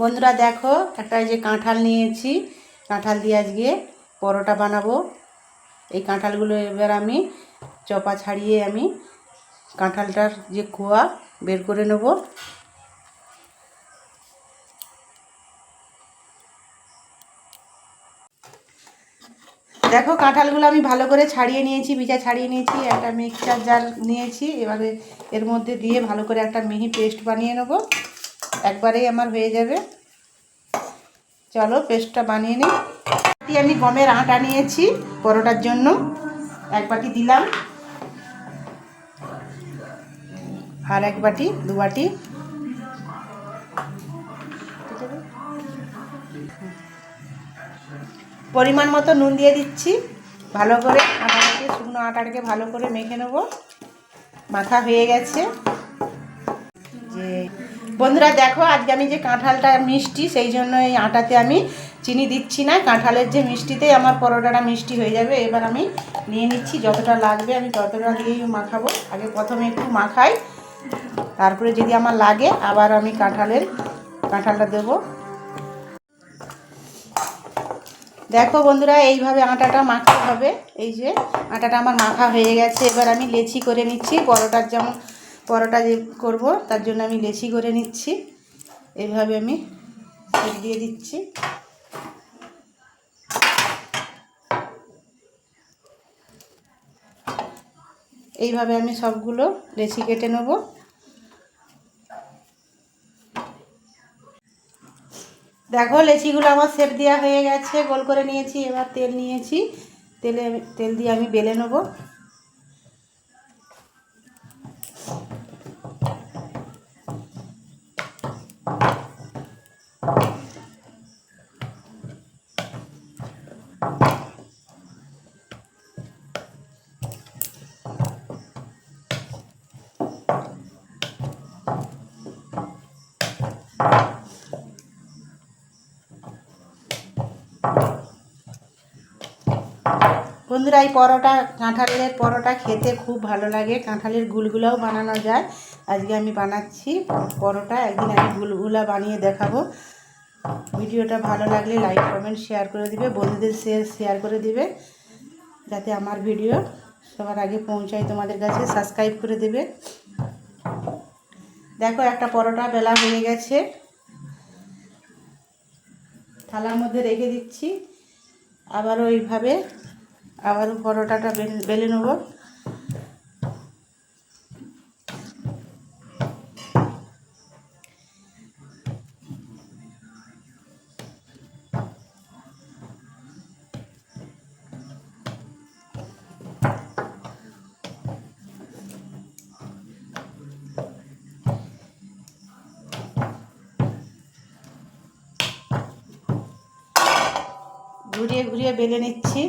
বন্ধুরা দেখো, একটা যে কাঁঠাল নিয়েছি। কাঁঠাল দিয়ে আজকে পরোটা বানাবো। এই কাঁঠালগুলো এবার আমি চপা ছাড়িয়ে আমি কাঁঠালটার যে খোয়া বের করে নেব। দেখো, কাঁঠালগুলো আমি ভালো করে ছাড়িয়ে নিয়েছি বিচা ছাড়িয়ে নিয়েছি। একটা মিক্সচার জার নিয়েছি। এবারে এর মধ্যে দিয়ে ভালো করে একটা মিহি পেস্ট বানিয়ে নেব। একবারেই আমার হয়ে যাবে। চলো পেস্টটা বানিয়ে নিই। বাটি আমি গমের আটা নিয়েছি পরোটার জন্য। এক বাটি দিলাম। আর এক বাটি, দু বাটি। পরিমাণ মতো নুন দিয়ে দিচ্ছি। ভালো করে আটাটাকে, শুকনো আটাটাকে ভালো করে মেখে নেব। মাখা হয়ে গেছে। যে বন্ধুরা দেখো, আজকে আমি যে কাঁঠালটা মিষ্টি, সেই জন্য এই আটাতে আমি চিনি দিচ্ছি না। কাঁঠালের যে মিষ্টিতেই আমার পরোটাটা মিষ্টি হয়ে যাবে, এবার আমি নিয়ে নিচ্ছি, যতটা লাগবে আমি ততটা দিয়েই মাখাবো। আগে প্রথমে একটু মাখাই, তারপরে যদি আমার লাগে, আবার আমি কাঁঠালের, কাঁঠালটা দেবো। দেখো বন্ধুরা, এইভাবে আটাটা মাখতে হবে। এই যে আটাটা আমার মাখা হয়ে গেছে, এবার আমি লেচি করে নিচ্ছি, পরোটার যেমন পরোটা যে করব, তার জন্য আমি লেচি করে নিচ্ছি। এইভাবে আমি ছেড়ে দিয়ে দিচ্ছি। এইভাবে আমি সবগুলো লেচি কেটে নেব। দেখো, লেচিগুলো আমার সেট দেওয়া হয়ে গেছে। গোল করে নিয়েছি, এবার তেল নিয়েছি। তেলে তেল দিয়ে আমি বেলে নেব। বন্ধুরা, এই পরোটা, কাঁঠালের পরোটা খেতে খুব ভালো লাগে। কাঁঠালের গুলগুলাও বানানো যায়। আজকে আমি বানাচ্ছি পরোটা। একদিন আমি গুলগুলা বানিয়ে দেখাবো। ভিডিওটা ভালো লাগলে লাইক, কমেন্ট, শেয়ার করে দিবে। বন্ধুদের শেয়ার শেয়ার করে দিবে। যাতে আমার ভিডিও সবার আগে পৌঁছায়, তোমাদের কাছে সাবস্ক্রাইব করে দেবে। দেখো একটা পরোটা বেলা হয়ে গেছে। থালার মধ্যে রেখে দিচ্ছি। আবার ওইভাবে আবারও পরোটাটা বেলে নেব। ঘুরিয়ে ঘুরিয়ে বেলে নিচ্ছি।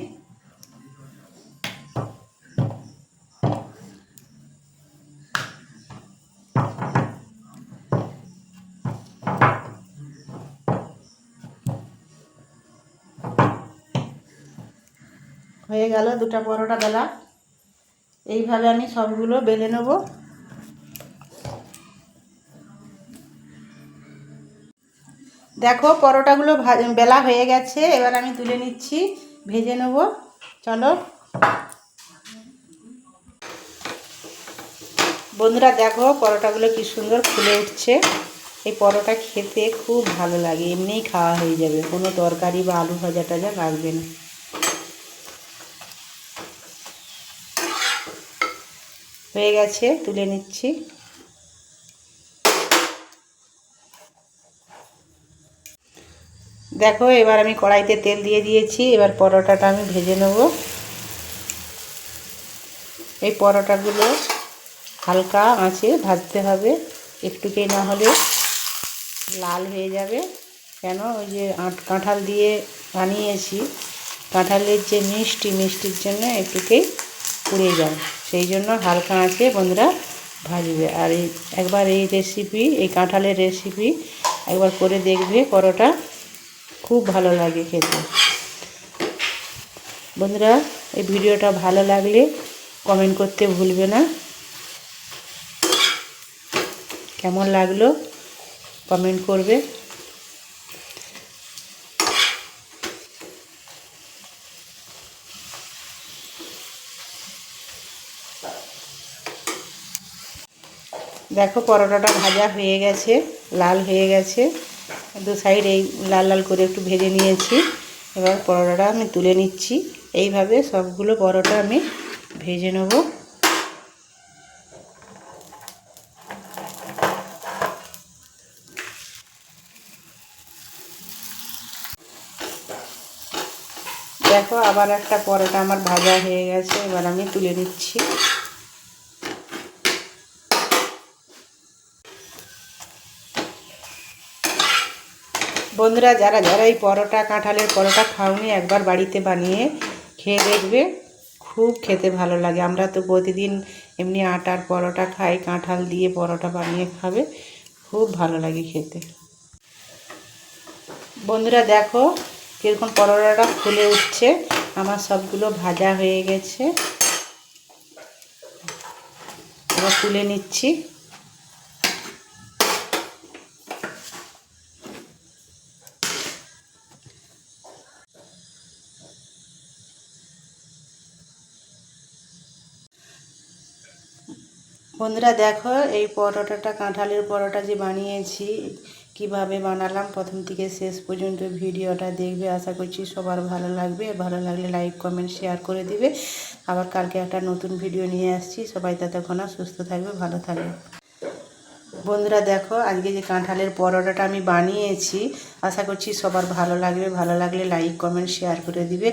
হয়ে গেল দুটা পরোটা বেলা। এইভাবে আমি সবগুলো বেলে নেব। দেখো পরোটাগুলো বেলা হয়ে গেছে, এবার আমি তুলে নিচ্ছি, ভেজে নেব, চলো। বন্ধুরা দেখো পরোটাগুলো কি সুন্দর ফুলে উঠছে। এই পরোটা খেতে খুব ভালো লাগে, এমনিই খাওয়া হয়ে যাবে, কোনো তরকারি বা আলু ভাজা টাজা লাগবে না। হয়ে গেছে, তুলে নিচ্ছি। দেখো, এবার আমি কড়াইতে তেল দিয়ে দিয়েছি। এবার পরোটাটা আমি ভেজে নেব। এই পরোটাগুলো হালকা আঁচে ভাজতে হবে। একটুকেই না হলে লাল হয়ে যাবে। কেন? ওই যে কাঁঠাল দিয়ে বানিয়েছি। কাঁঠালের যে মিষ্টি, মিষ্টির জন্য একটুকেই পুড়ে যায়। সেই জন্য হালকা আঁচে বন্ধুরা ভাজবে। আর এই, একবার এই রেসিপি এই কাঁঠালের রেসিপি একবার করে দেখবে পরোটা খুব ভালো লাগে খেতে। বন্ধুরা, এই ভিডিওটা ভালো লাগলে কমেন্ট করতে ভুলবে না। কেমন লাগল কমেন্ট করবে। দেখো পরোটাটা ভাজা হয়ে গেছে, লাল হয়ে গেছে। দু সাইড এই লাল লাল করে একটু ভেজে নিয়েছি। এবার পরোটাটা আমি তুলে নিচ্ছি। এইভাবে সবগুলো পরোটা আমি ভেজে নেব। দেখো, আবার একটা পরোটা আমার ভাজা হয়ে গেছে। এবার আমি তুলে নিচ্ছি। বন্ধুরা, যারা যারা এই পরোটা কাঁঠালের পরোটা খাওনি, একবার বাড়িতে বানিয়ে খেয়ে দেখবে, খুব খেতে ভালো লাগে। আমরা তো প্রতিদিন এমনি আটার পরোটা খাই, কাঁঠাল দিয়ে পরোটা বানিয়ে খাবে, খুব ভালো লাগে খেতে। বন্ধুরা, দেখো কীরকম পরোটাটা ফুলে উঠছে, আমার সবগুলো ভাজা হয়ে গেছে। এবার তুলে নিচ্ছি। বন্ধুরা দেখো, এই পরোটাটা, কাঁঠালের পরোটা যে বানিয়েছি, কীভাবে বানালাম, প্রথম থেকে শেষ পর্যন্ত ভিডিওটা দেখবে, আশা করছি সবার ভালো লাগবে। ভালো লাগলে লাইক কমেন্ট শেয়ার করে দিবে। আবার কালকে একটা নতুন ভিডিও নিয়ে আসছি। সবাই ততক্ষণ সুস্থ থাকবে, ভালো থাকবে। বন্ধুরা দেখো, আজকে যে কাঁঠালের পরোটাটা আমি বানিয়েছি, আশা করছি সবার ভালো লাগবে। ভালো লাগলে লাইক কমেন্ট শেয়ার করে দিবে।